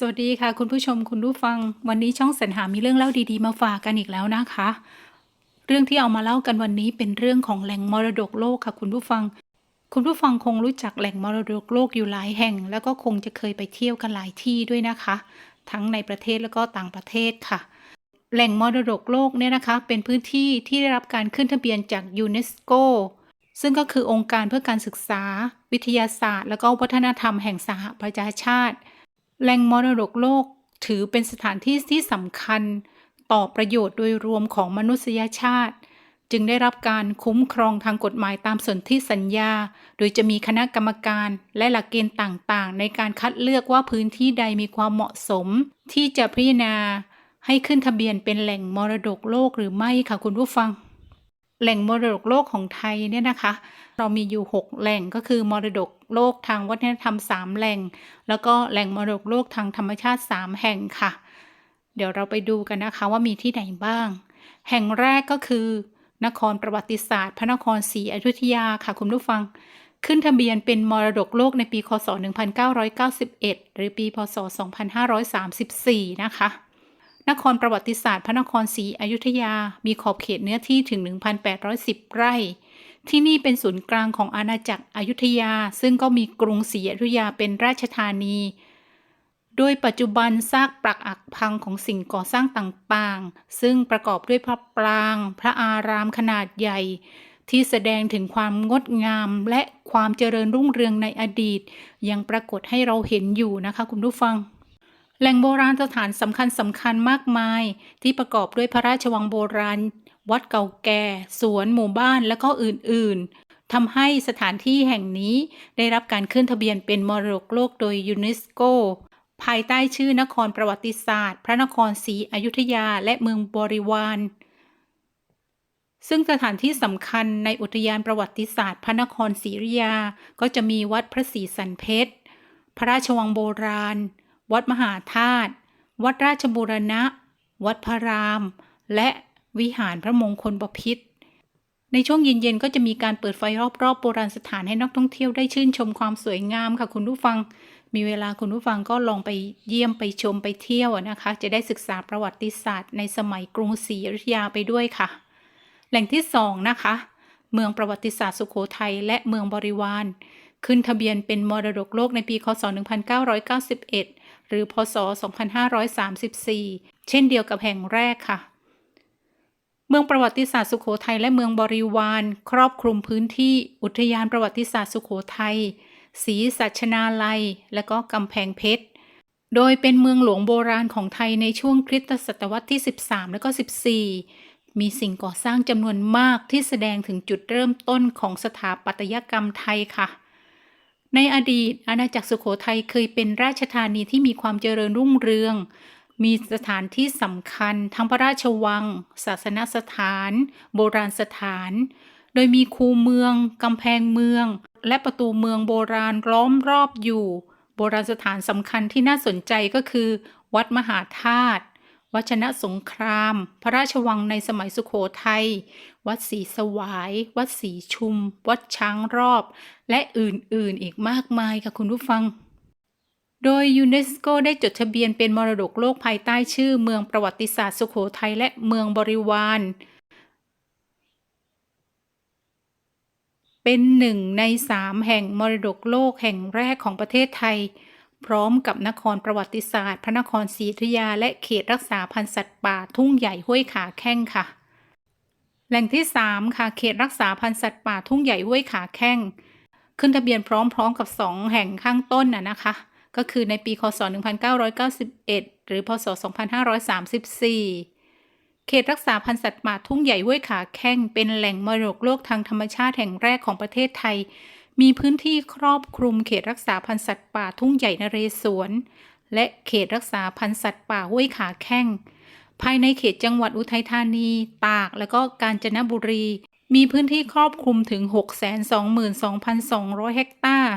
สวัสดีค่ะ คุณผู้ชมคุณผู้ฟัง วันนี้ช่องสรรหามีเรื่องเล่าดีๆ มาฝากกันอีกแล้วนะคะ เรื่องที่เอามาเล่ากันวันนี้เป็นเรื่องของแหล่งมรดกโลกค่ะ คุณผู้ฟัง คุณผู้ฟังคงรู้จักแหล่งมรดกโลกอยู่หลายแห่ง แล้วก็คงจะเคยไปเที่ยวกันหลายที่ด้วยนะคะ ทั้งในประเทศแล้วก็ต่างประเทศค่ะ แหล่งมรดกโลกเนี่ยนะคะ เป็นพื้นที่ที่ได้รับการขึ้นทะเบียนจากยูเนสโกซึ่งก็คือองค์การเพื่อการศึกษา วิทยาศาสตร์ และก็วัฒนธรรมแห่งสหประชาชาติ แหล่งมรดกโลกถือเป็นสถานที่ที่สำคัญต่อประโยชน์โดยรวมของมนุษยชาติ จึงได้รับการคุ้มครองทางกฎหมายตามสนธิสัญญา โดยจะมีคณะกรรมการและหลักเกณฑ์ต่างๆ ในการคัดเลือกว่าพื้นที่ใดมีความเหมาะสม ที่จะพิจารณาให้ขึ้นทะเบียนเป็นแหล่งมรดกโลกหรือไม่ค่ะคุณผู้ฟัง แหล่งมรดกโลกของไทยเนี่ยนะคะ เรามีอยู่ 6 แหล่งก็คือมรดกโลกทางวัฒนธรรม 3 แหล่ง แล้วก็แหล่งมรดกโลกทางธรรมชาติ 3 แห่งค่ะ เดี๋ยวเราไปดูกันนะคะว่ามีที่ไหนบ้าง แห่งแรกก็คือนครประวัติศาสตร์ พระนครศรีอยุธยาค่ะคุณผู้ฟัง ขึ้นทะเบียนเป็นมรดกโลกในปี คศ 1991 หรือปี พศ 2534 นะคะ นครประวัติศาสตร์ พระนครศรีอยุธยา มีขอบเขตเนื้อที่ถึง 1,810 ไร่ ที่นี่เป็นศูนย์กลางของอาณาจักรอยุธยา ซึ่งก็มีกรุงศรีอยุธยาเป็นราชธานี โดยปัจจุบันซากปรักอักพังของสิ่งก่อสร้างต่างๆ ซึ่งประกอบด้วยพระปราง พระอารามขนาดใหญ่ ที่แสดงถึงความงดงามและความเจริญรุ่งเรืองในอดีต ยังปรากฏให้เราเห็นอยู่นะคะคุณผู้ฟัง แหล่งโบราณสถานสำคัญสำคัญมากมาย ที่ประกอบด้วยพระราชวังโบราณ วัดเก่าแก่ สวนหมู่บ้านและก็อื่นๆทำให้สถานที่แห่งนี้ได้รับการขึ้นทะเบียนเป็นมรดกโลกโดยยูเนสโก ภายใต้ชื่อนครประวัติศาสตร์ พระนครศรีอยุธยาและเมืองบริวารซึ่งสถานที่สำคัญในอุทยานประวัติศาสตร์ พระนครศรีอยุธยา ก็จะมีวัดพระศรีสันเพชร พระราชวังโบราณ วัดมหาธาตุ วัดราชบูรณะ วัดพระราม และวิหารพระมงคลบพิตรในช่วงเย็นๆ ก็จะมีการเปิดไฟรอบๆ โบราณสถานให้นักท่องเที่ยวได้ชื่นชมความสวยงามค่ะคุณผู้ฟัง มีเวลาคุณผู้ฟังก็ลองไปเยี่ยมไปชมไปเที่ยวนะคะ จะได้ศึกษาประวัติศาสตร์ในสมัยกรุงศรีอยุธยาไปด้วยค่ะ แหล่งที่สองนะคะ เมืองประวัติศาสตร์สุโขทัยและเมืองบริวารขึ้นทะเบียนเป็นมรดกโลกในปี คศ1991 หรือพศ 2534 เช่นเดียวกับแห่งแรกค่ะ เมืองประวัติศาสตร์สุโขทัยและเมืองบริวาร ครอบคลุมพื้นที่อุทยานประวัติศาสตร์สุโขทัยศรีสัชนาลัย และก็กำแพงเพชร โดยเป็นเมืองหลวงโบราณของไทยในช่วงคริสตศตวรรษที่ 13 และก็ 14 มีสิ่งก่อสร้างจำนวนมากที่แสดงถึงจุดเริ่มต้นของสถาปัตยกรรมไทยค่ะ ในอดีต อาณาจักรสุโขทัยเคยเป็นราชธานีที่มีความเจริญรุ่งเรือง มีสถานที่สำคัญ ทั้งพระราชวัง ศาสนสถาน โบราณสถาน โดยมีคูเมือง กำแพงเมือง และประตูเมืองโบราณล้อมรอบอยู่ โบราณสถานสำคัญที่น่าสนใจก็คือ วัดมหาธาตุ วัชนะสงคราม พระราชวังในสมัยสุโขทัย วัดศรีสวาย วัดศรีชุม วัดช้างรอบ และอื่นๆอีกมากมายค่ะคุณผู้ฟัง โดยยูเนสโกได้จดทะเบียนเป็นมรดกโลกภายใต้ชื่อเมืองประวัติศาสตร์สุโขทัยและเมืองบริวารเป็นหนึ่งในสามแห่งมรดกโลกแห่งแรกของประเทศไทย พร้อมกับนครประวัติศาสตร์ พระนครศรีอยุธยา และเขตรักษาพันธุ์สัตว์ป่าทุ่งใหญ่ห้วยขาแข้งค่ะ แหล่งที่ 3 ค่ะเขตรักษาพันธุ์สัตว์ป่าทุ่งใหญ่ห้วยขาแข้ง ขึ้นทะเบียนพร้อมๆกับ 2 แห่งข้างต้นน่ะนะคะ ก็คือในปีคศ 1991 หรือพศ 2534เขตรักษาพันธุ์สัตว์ป่าทุ่งใหญ่ห้วยขาแข้งเป็นแหล่งมรดกโลกทางธรรมชาติแห่งแรกของประเทศไทย มีพื้นที่ครอบคลุมเขตรักษาพันธุ์สัตว์ป่าทุ่งใหญ่นเรศวร และเขตรักษาพันธุ์สัตว์ป่าห้วยขาแข้ง ภายในเขตจังหวัดอุทัยธานี ตาก และก็กาญจนบุรี มีพื้นที่ครอบคลุมถึง 622,200 เฮกตาร์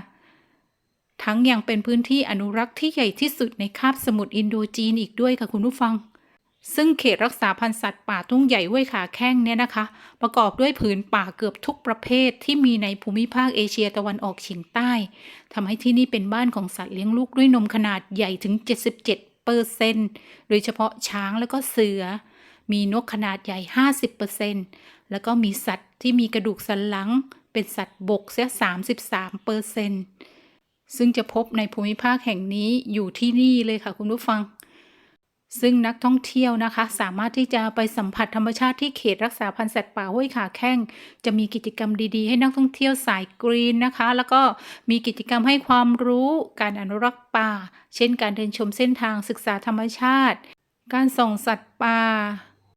ทั้งยังเป็นพื้นที่อนุรักษ์ที่ใหญ่ที่สุดในคาบสมุทรอินโดจีนอีกด้วยค่ะคุณผู้ฟัง ซึ่งเขตรักษาพันธุ์สัตว์ป่าทุ่งใหญ่ห้วยขาแข้งเนี่ยนะคะ ประกอบด้วยผืนป่าเกือบทุกประเภทที่มีในภูมิภาคเอเชียตะวันออกเฉียงใต้ทำให้ที่นี่เป็นบ้านของสัตว์เลี้ยงลูกด้วยนมขนาดใหญ่ถึง 77เปอร์เซนโดยเฉพาะช้างแล้วก็เสือ มีนกขนาดใหญ่ 50เปอร์เซนแล้วก็มีสัตว์ที่มีกระดูกสันหลัง เป็นสัตว์บกเสีย33เปอร์เซนซึ่งจะพบในภูมิภาคแห่งนี้อยู่ที่นี่เลยค่ะคุณผู้ฟัง ซึ่งนักท่องเที่ยวนะคะ สามารถที่จะไปสัมผัสธรรมชาติที่เขตรักษาพันธุ์สัตว์ป่าห้วยขาแข้ง จะมีกิจกรรมดีๆ ให้นักท่องเที่ยวสายกรีนนะคะ แล้วก็มีกิจกรรมให้ความรู้การอนุรักษ์ป่า เช่นการเดินชมเส้นทางศึกษาธรรมชาติ การส่องสัตว์ป่า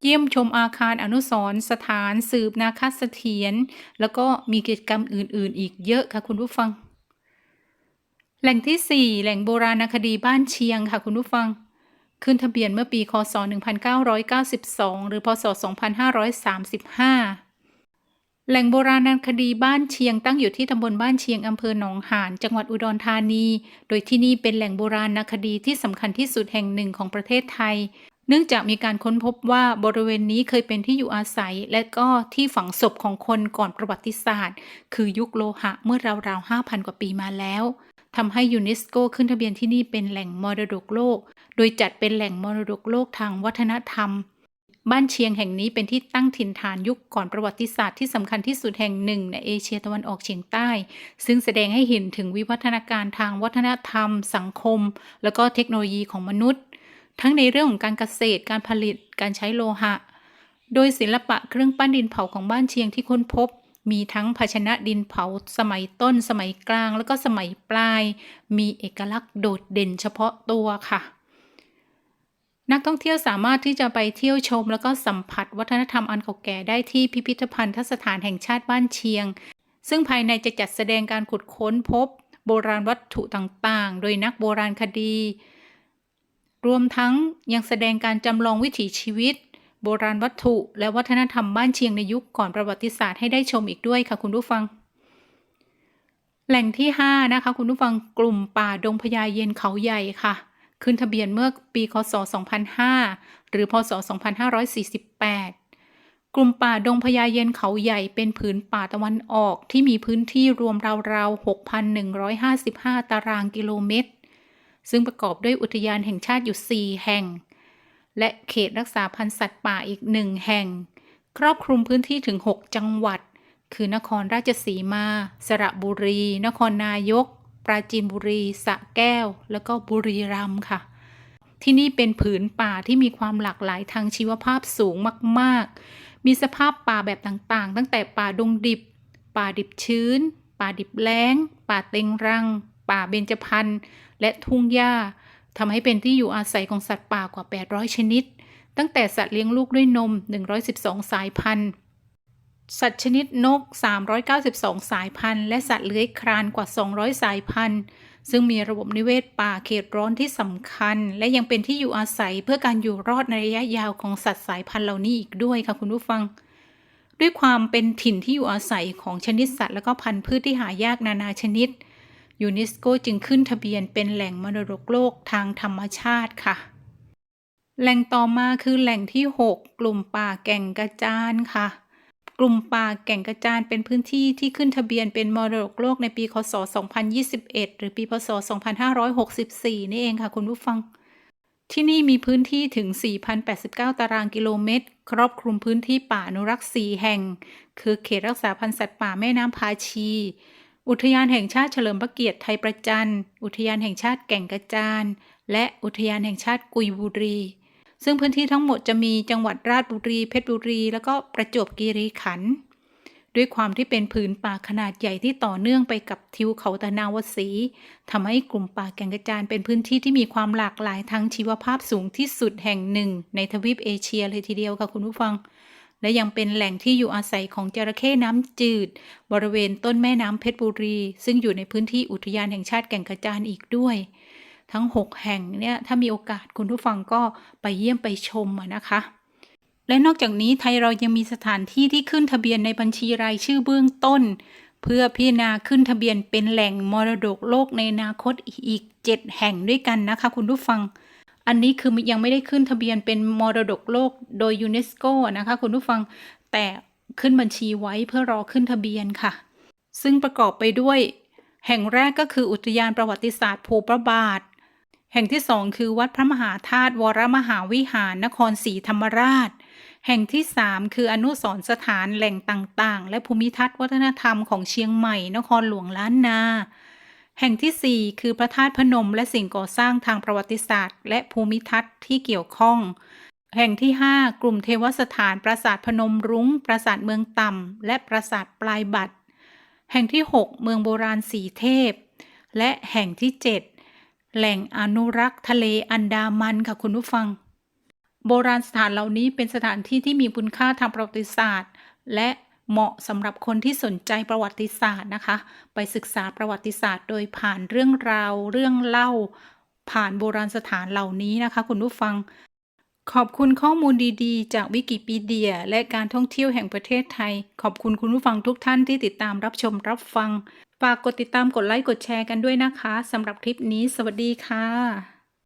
เยี่ยมชมอาคารอนุสรณ์สถานสืบนาคเสถียรแล้วก็มีกิจกรรมอื่น ๆ อีกเยอะค่ะคุณผู้ฟัง แหล่งที่ 4 แหล่งโบราณคดีบ้านเชียงค่ะคุณผู้ฟัง ขึ้นทะเบียนเมื่อปี คศ 1992 หรือ พศ 2535 แหล่งโบราณคดีบ้านเชียงตั้งอยู่ที่ตำบลบ้านเชียงอำเภอหนองหาน จังหวัดอุดรธานี โดยที่นี่เป็นแหล่งโบราณคดีที่สำคัญที่สุดแห่งหนึ่งของประเทศไทย เนื่องจากมีการค้นพบว่าบริเวณนี้เคยเป็นที่อยู่อาศัย และก็ที่ฝังศพของคนก่อนประวัติศาสตร์ คือยุคโลหะเมื่อราวๆ 5,000 กว่าปีมาแล้ว ทำให้ยูเนสโกขึ้นทะเบียนที่นี่เป็นแหล่งมรดกโลก โดยจัดเป็นแหล่งมรดกโลกทางวัฒนธรรม บ้านเชียงแห่งนี้เป็นที่ตั้งถิ่นฐานยุคก่อนประวัติศาสตร์ที่สำคัญที่สุดแห่งหนึ่งในเอเชียตะวันออกเฉียงใต้ ซึ่งแสดงให้เห็นถึงวิวัฒนาการทางวัฒนธรรม สังคม และก็เทคโนโลยีของมนุษย์ ทั้งในเรื่องของการเกษตร การผลิต การใช้โลหะ โดยศิลปะเครื่องปั้นดินเผาของบ้านเชียงที่ค้นพบ มีทั้งภาชนะดินเผาสมัยต้นสมัยกลางแล้วก็สมัยปลาย มีเอกลักษณ์โดดเด่นเฉพาะตัวค่ะ นักท่องเที่ยวสามารถที่จะไปเที่ยวชม แล้วก็สัมผัสวัฒนธรรมอันเก่าแก่ได้ที่พิพิธภัณฑสถานแห่งชาติบ้านเชียง ซึ่งภายในจะจัดแสดงการขุดค้นพบ โบราณวัตถุต่างๆ โดยนักโบราณคดี รวมทั้งยังแสดงการจำลองวิถีชีวิต โบราณวัตถุ และวัฒนธรรมบ้านเชียงในยุคก่อนประวัติศาสตร์ให้ได้ชมอีกด้วยค่ะคุณผู้ฟัง แหล่งที่ 5 นะคะ คุณผู้ฟังกลุ่มป่าดงพญาเย็นเขาใหญ่ค่ะ ขึ้นทะเบียนเมื่อปีคศ 2005 หรือพศ 2548กลุ่มป่าดงพญาเย็นเขาใหญ่เป็นผืนป่าตะวันออกที่มีพื้นที่รวมราวๆ 6,155 ตารางกิโลเมตร ซึ่งประกอบด้วยอุทยานแห่งชาติอยู่ 4 แห่ง และเขตรักษาพันธุ์สัตว์ป่าอีกหนึ่งแห่ง ครอบคลุมพื้นที่ถึง 6 จังหวัด คือนครราชสีมา สระบุรี นครนายก ปราจีนบุรีสระแก้ว แล้วก็บุรีรัมย์ค่ะ ที่นี่เป็นผืนป่าที่มีความหลากหลายทางชีวภาพสูงมาก ๆ มีสภาพป่าแบบต่างๆ ตั้งแต่ป่าดงดิบ ป่าดิบชื้น ป่าดิบแล้ง ป่าเต็งรัง ป่าเบญจพรรณและทุ่งหญ้า ทำให้เป็นที่อยู่อาศัยของสัตว์ป่ากว่า 800 ชนิด ตั้งแต่สัตว์เลี้ยงลูกด้วยนม 112 สายพันธุ์ สัตว์ชนิดนก 392 สายพันธุ์ และสัตว์เลื้อยคลานกว่า 200 สายพันธุ์ ซึ่งมีระบบนิเวศป่าเขตร้อนที่สำคัญ และยังเป็นที่อยู่อาศัยเพื่อการอยู่รอดในระยะยาวของสัตว์สายพันธุ์เหล่านี้อีกด้วยค่ะคุณผู้ฟัง ด้วยความเป็นถิ่นที่อยู่อาศัยของชนิดสัตว์และก็พันธุ์พืชที่หายากนานาชนิด ยูเนสโกจึงขึ้นทะเบียนเป็นแหล่งมรดกโลกทางธรรมชาติค่ะ แหล่งต่อมาคือแหล่งที่ 6 กลุ่มป่าแก่งกระจานค่ะ กลุ่มป่าแก่งกระจานเป็นพื้นที่ที่ขึ้นทะเบียนเป็นมรดกโลกในปีคศ 2021 หรือปีพศ 2564 นี่เองค่ะคุณผู้ฟังที่นี่มีพื้นที่ถึง 4,089 ตารางกิโลเมตร ครอบคลุมพื้นที่ป่าอนุรักษ์ 4 แห่ง คือเขตรักษาพันธุ์สัตว์ป่าแม่น้ำพาชี อุทยานแห่งชาติเฉลิมพระเกียรติไทยประจัน อุทยานแห่งชาติแก่งกระจาน และอุทยานแห่งชาติกุยบุรี ซึ่งพื้นที่ทั้งหมดจะมีจังหวัดราชบุรี เพชรบุรี แล้วก็ประจวบคีรีขันธ์ ด้วยความที่เป็นผืนป่าขนาดใหญ่ที่ต่อเนื่องไปกับทิวเขาตะนาวสีทำให้กลุ่มป่าแก่งกระจานเป็นพื้นที่ที่มีความหลากหลายทางชีวภาพสูงที่สุดแห่งหนึ่ง ในทวีปเอเชียเลยทีเดียวค่ะคุณผู้ฟัง และยังเป็นแหล่งที่อยู่อาศัยของจระเข้น้ำจืด บริเวณต้นแม่น้ำเพชรบุรี ซึ่งอยู่ในพื้นที่อุทยานแห่งชาติแก่งกระจานอีกด้วย ทั้ง 6 แห่งเนี่ยถ้ามีโอกาสคุณผู้ฟังก็ไปเยี่ยมไปชมนะคะ และนอกจากนี้ไทยเรายังมีสถานที่ที่ขึ้นทะเบียนในบัญชีรายชื่อเบื้องต้น เพื่อพิจารณาขึ้นทะเบียนเป็นแหล่งมรดกโลกในอนาคตอีก 7 แห่งด้วยกันนะคะ คุณผู้ฟัง อันนี้คือยังไม่ได้ขึ้นทะเบียนเป็นมรดกโลกโดยยูเนสโกนะคะคุณผู้ฟังแต่ขึ้นบัญชีไว้เพื่อรอขึ้นทะเบียนค่ะ ซึ่งประกอบไปด้วย แห่งแรกก็คืออุทยานประวัติศาสตร์ภูพระบาท แห่งที่สองคือวัดพระมหาธาตุวรมหาวิหารนครศรีธรรมราช แห่งที่สามคืออนุสรสถานแหล่งต่างๆ และภูมิทัศน์วัฒนธรรมของเชียงใหม่ นครหลวงล้านนา แห่งที่ 4 คือพระธาตุพนม และสิ่งก่อสร้างทางประวัติศาสตร์ และภูมิทัศน์ที่เกี่ยวข้อง แห่งที่ 5 กลุ่มเทวสถานปราสาทพนมรุง้ง ปราสาทเมืองต่ำ และปราสาทปลายบัตรแห่งที่ 6 เมืองโบราณสีเทพ และแห่งที่ 7 แหล่งอนุรักษ์ทะเลอันดามันค่ะคุณผู้ฟัง โบราณสถานเหล่านี้เป็นสถานที่ที่มีคุณค่าทางประวัติศาสตร์ และ เหมาะสำหรับคนที่สนใจประวัติศาสตร์นะคะ ไปศึกษาประวัติศาสตร์ โดยผ่านเรื่องราว เรื่องเล่า ผ่านโบราณสถานเหล่านี้นะคะ คุณผู้ฟัง ขอบคุณข้อมูลดีๆ จากวิกิพีเดีย และการท่องเที่ยวแห่งประเทศไทย ขอบคุณคุณผู้ฟังทุกท่านที่ติดตามรับชมรับฟัง ฝากกดติดตามกดไลค์กดแชร์กันด้วยนะคะสำหรับคลิปนี้ สวัสดีค่ะ